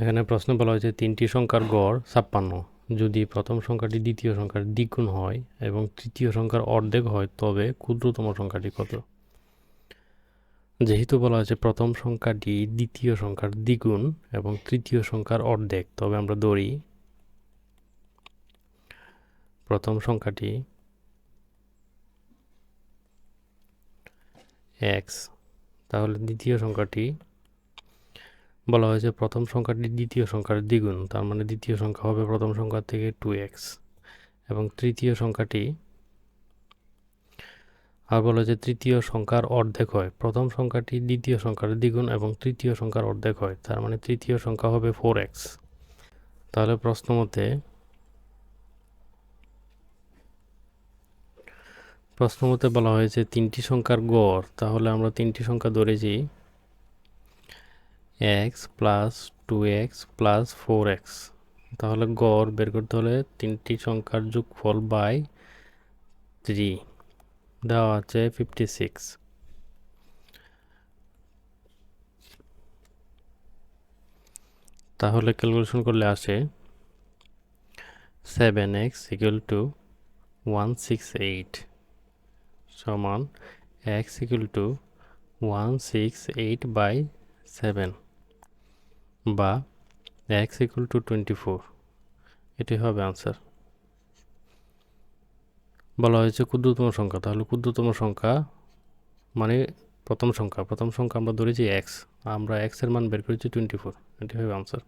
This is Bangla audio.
এখানে প্রশ্ন বলা হয়েছে, তিনটি সংখ্যার গড় ছাপ্পান্ন। যদি প্রথম সংখ্যাটি দ্বিতীয় সংখ্যার দ্বিগুণ হয় এবং তৃতীয় সংখ্যার অর্ধেক হয়, তবে ক্ষুদ্রতম সংখ্যাটি কত? যেহেতু বলা হয়েছে প্রথম সংখ্যাটি দ্বিতীয় সংখ্যার দ্বিগুণ এবং তৃতীয় সংখ্যার অর্ধেক, তবে আমরা ধরি প্রথম সংখ্যাটি এক্স, তাহলে দ্বিতীয় সংখ্যাটি বলা হয়েছে প্রথম সংখ্যাটি দ্বিতীয় সংখ্যার দ্বিগুণ, তার মানে দ্বিতীয় সংখ্যা হবে প্রথম সংখ্যা থেকে টু এক্স এবং তৃতীয় সংখ্যাটি, আর বলা হয়েছে তৃতীয় সংখ্যার অর্ধেক হয়। প্রথম সংখ্যাটি দ্বিতীয় সংখ্যার দ্বিগুণ এবং তৃতীয় সংখ্যার অর্ধেক হয়, তার মানে তৃতীয় সংখ্যা হবে ফোর এক্স তাহলে প্রশ্ন মতে প্রশ্ন মতে বলা হয়েছে তিনটি সংখ্যার গড়, তাহলে আমরা তিনটি সংখ্যা ধরেছি X plus two X plus four X. তাহলে গড় বের করতে হলে তিনটি সংখ্যার যোগফল বাই থ্রি। দেওয়া আছে ফিফটি সিক্স। তাহলে ক্যালকুলেশন করলে আসে seven X equal to one six eight সমান X equal to one six eight by seven. বা X equal to twenty four এটি হবে আনসার বলা হয়েছে ক্ষুদ্রতম সংখ্যা। তাহলে ক্ষুদ্রতম সংখ্যা মানে প্রথম সংখ্যা। প্রথম সংখ্যা আমরা ধরেছি এক্স আমরা এক্সের মান বের করেছি টোয়েন্টি ফোর এটি হবে আনসার